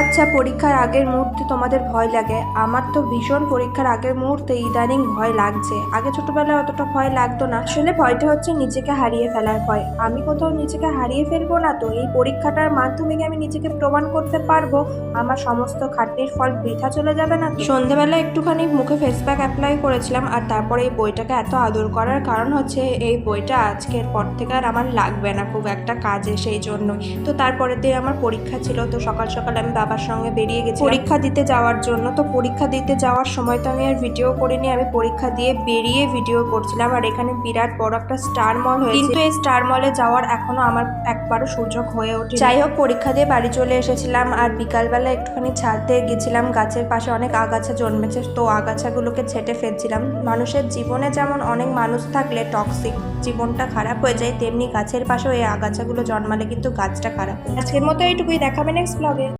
আচ্ছা পরীক্ষার আগের মুহূর্তে তোমাদের ভয় লাগে। আমার তো ভীষণ পরীক্ষার আগের মুহূর্তে ইদানিং ভয় লাগছে। আগে ছোটবেলায় অতটা ভয় লাগতো না। আসলে ভয়টা হচ্ছে নিজেকে হারিয়ে ফেলার ভয়। আমি কোথাও নিজেকে হারিয়ে ফেলব না তো? এই পরীক্ষাটার মাধ্যমে আমি নিজেকে প্রমাণ করতে পারব? আমার সমস্ত খাটনির ফল বৃথা চলে যাবে না? সন্ধেবেলা একটুখানি মুখে ফেস প্যাক অ্যাপ্লাই করেছিলাম আর তারপরে এই বইটাকে এত আদর করার কারণ হচ্ছে, এই বইটা আজকের পর থেকে আর আমার লাগবে না খুব একটা কাজে সেই জন্যই। তো তারপরের দিন আমার পরীক্ষা ছিল। তো সকাল সকাল আমি বাবার সঙ্গে বেরিয়ে গেছি পরীক্ষা দিতে যাওয়ার জন্য। তো পরীক্ষা দিতে যাওয়ার সময় তো আমি আর ভিডিও করিনি। আমি পরীক্ষা দিয়ে বেরিয়ে ভিডিও করছিলাম। আর এখানে বিরাট বড় একটা স্টার মল হয়েছে। কিন্তু এই স্টার মলে যাওয়ার এখনও আমার একবারও সুযোগ হয়ে ওঠে যাই হোক, পরীক্ষা দিয়ে বাড়ি চলে এসেছিলাম। আর বিকালবেলা একটুখানি ছাদে গেছিলাম। গাছের পাশে অনেক আগাছা জন্মেছে। তো আগাছাগুলোকে ছেটে ফেলছিলাম। মানুষের জীবনে যেমন অনেক মানুষ থাকলে টক্সিক জীবনটা খারাপ হয়ে যায়, তেমনি গাছের পাশেও এই আগাছাগুলো জন্মালে কিন্তু গাছটা খারাপ আজকের মতো এইটুকুই। দেখাবে নেক্সট ব্লগে